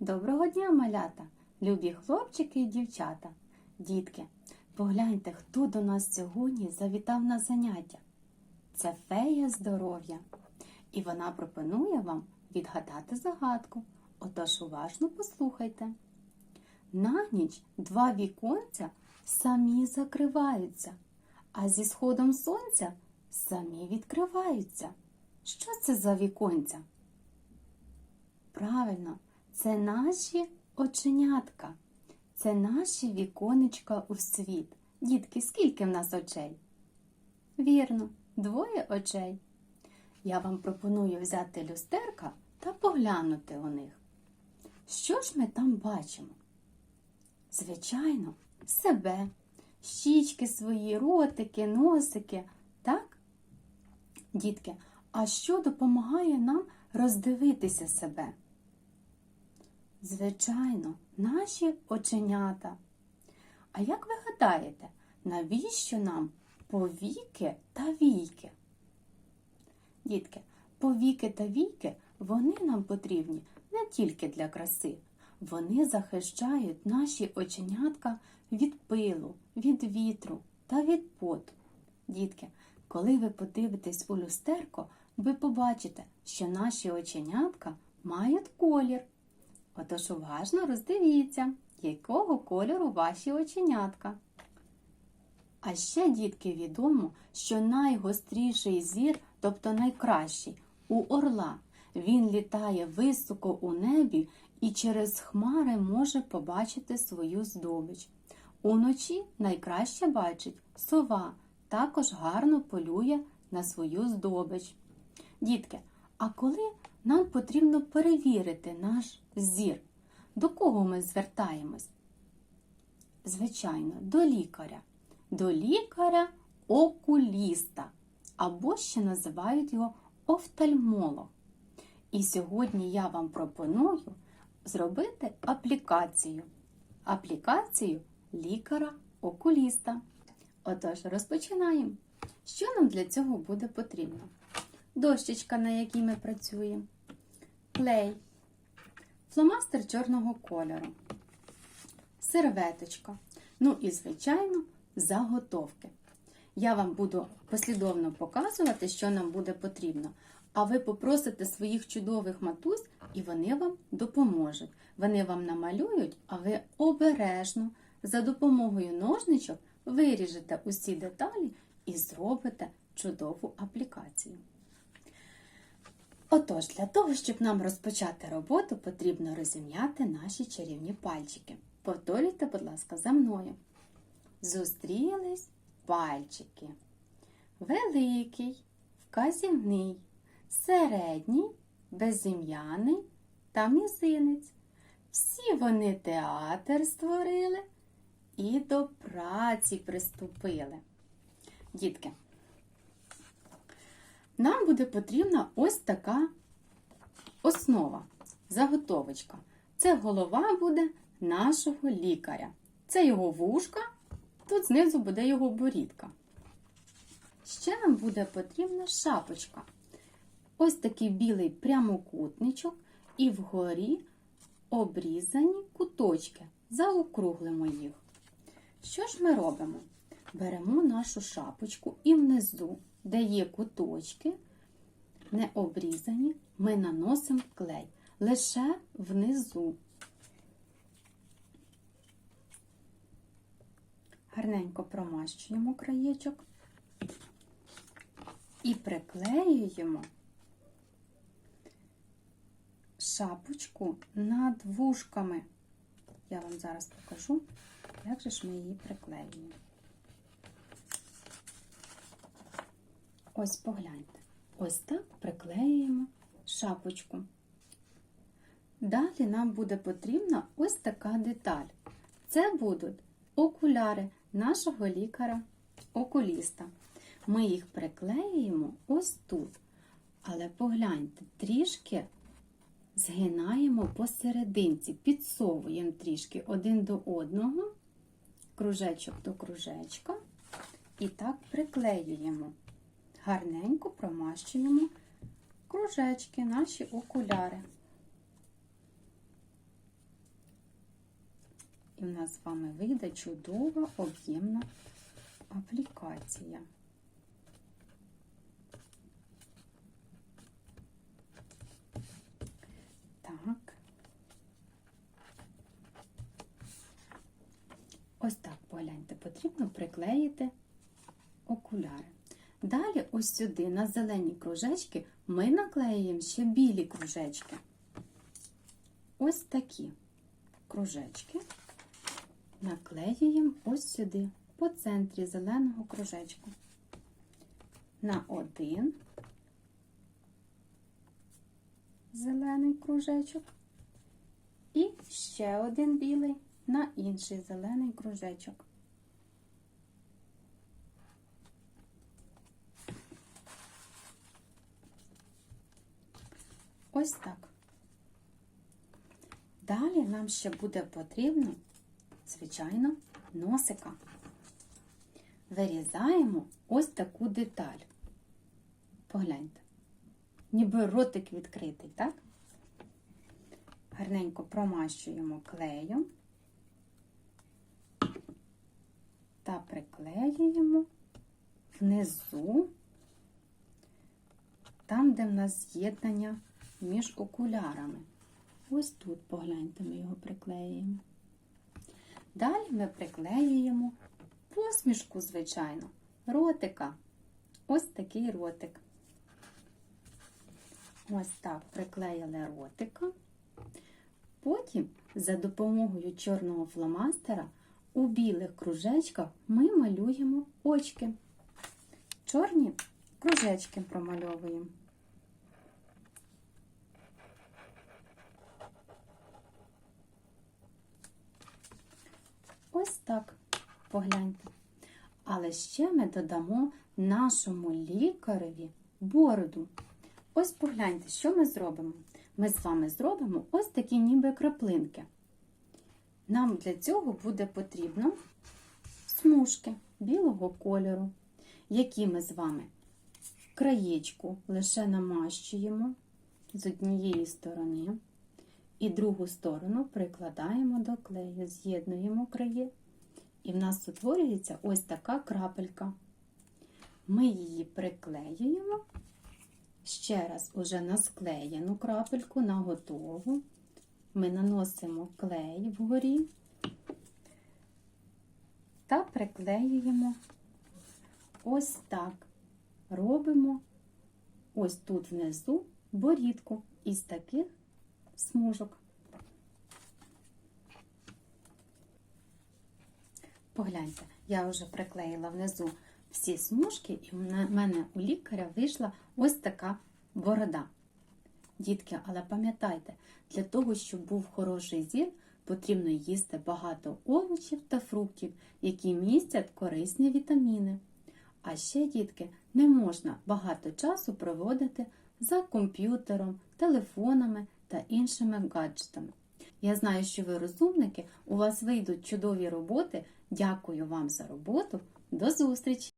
Доброго дня, малята, любі хлопчики і дівчата. Дітки, погляньте, хто до нас сьогодні завітав на заняття. Це фея здоров'я. І вона пропонує вам відгадати загадку. Отож уважно послухайте. На ніч два віконця самі закриваються, а зі сходом сонця самі відкриваються. Що це за віконця? Правильно, це наші оченятка, це наші віконечка у світ. Дітки, скільки в нас очей? Вірно, двоє очей. Я вам пропоную взяти люстерка та поглянути у них. Що ж ми там бачимо? Звичайно, себе, щічки свої, ротики, носики, так? Дітки, а що допомагає нам роздивитися себе? Звичайно, наші оченята. А як ви гадаєте, навіщо нам повіки та війки? Дітки, повіки та війки вони нам потрібні не тільки для краси. Вони захищають наші оченятка від пилу, від вітру та від поту. Дітки, коли ви подивитесь у люстерко, ви побачите, що наші оченятка мають колір. Отож уважно роздивіться, якого кольору ваші оченятка. А ще, дітки, відомо, що найгостріший зір, тобто найкращий, у орла. Він літає високо у небі і через хмари може побачити свою здобич. Уночі найкраще бачить сова, також гарно полює на свою здобич. Дітки, а коли нам потрібно перевірити наш зір, до кого ми звертаємось? Звичайно, до лікаря. До лікаря окуліста, або ще називають його офтальмолог. І сьогодні я вам пропоную зробити аплікацію. Аплікацію лікаря-окуліста. Отож, розпочинаємо. Що нам для цього буде потрібно? Дощечка, на якій ми працюємо, клей, фломастер чорного кольору, серветочка. Ну і, звичайно, заготовки. Я вам буду послідовно показувати, що нам буде потрібно. А ви попросите своїх чудових матусь, і вони вам допоможуть. Вони вам намалюють, а ви обережно за допомогою ножничок виріжете усі деталі і зробите чудову аплікацію. Отож, для того, щоб нам розпочати роботу, потрібно розім'яти наші чарівні пальчики. Повторюйте, будь ласка, за мною. Зустрілись пальчики. Великий, вказівний, середній, безім'яний та мізинець. Всі вони театр створили і до праці приступили. Дітки, нам буде потрібна ось така основа, заготовочка. Це голова буде нашого лікаря. Це його вушка, тут знизу буде його борідка. Ще нам буде потрібна шапочка. Ось такий білий прямокутничок, і вгорі обрізані куточки. Заокруглимо їх. Що ж ми робимо? Беремо нашу шапочку і внизу, де є куточки, не обрізані, ми наносимо клей лише внизу. Гарненько промащуємо краєчок і приклеюємо шапочку над вушками. Я вам зараз покажу, як же ж ми її приклеюємо. Ось погляньте. Ось так приклеюємо шапочку. Далі нам буде потрібна ось така деталь. Це будуть окуляри нашого лікаря-окуліста. Ми їх приклеюємо ось тут. Але погляньте, трішки згинаємо посерединці, підсовуємо трішки один до одного, кружечок до кружечка, і так приклеюємо. Гарненько промащуємо кружечки, наші окуляри. І в нас з вами вийде чудова об'ємна аплікація. Так. Ось так погляньте, потрібно приклеїти окуляри. Далі, ось сюди, на зелені кружечки, ми наклеюємо ще білі кружечки. Ось такі кружечки наклеюємо ось сюди, по центрі зеленого кружечку. На один зелений кружечок і ще один білий на інший зелений кружечок. Ось так. Далі нам ще буде потрібно, звичайно, носика. Вирізаємо ось таку деталь. Погляньте. Ніби ротик відкритий, так? Гарненько промащуємо клеєм та приклеюємо внизу, там, де в нас з'єднання між окулярами. Ось тут, погляньте, ми його приклеюємо. Далі ми приклеюємо посмішку, звичайно, ротика. Ось такий ротик. Ось так приклеїли ротика. Потім за допомогою чорного фломастера у білих кружечках ми малюємо очки. Чорні кружечки промальовуємо. Ось так, погляньте. Але ще ми додамо нашому лікареві бороду. Ось погляньте, що ми зробимо. Ми з вами зробимо ось такі ніби краплинки. Нам для цього буде потрібно смужки білого кольору, які ми з вами краєчку лише намащуємо з однієї сторони, і другу сторону прикладаємо до клею, з'єднуємо краї, і в нас утворюється ось така крапелька. Ми її приклеюємо ще раз уже на склеєну крапельку, на готову. Ми наносимо клей вгорі та приклеюємо ось так. Робимо ось тут внизу борідку із таких смужок. Погляньте, я вже приклеїла внизу всі смужки, і в мене у лікаря вийшла ось така борода. Дітки, але пам'ятайте, для того, щоб був хороший зір, потрібно їсти багато овочів та фруктів, які містять корисні вітаміни. А ще, дітки, не можна багато часу проводити за комп'ютером, телефонами та іншими гаджетами. Я знаю, що ви розумники, у вас вийдуть чудові роботи. Дякую вам за роботу. До зустрічі!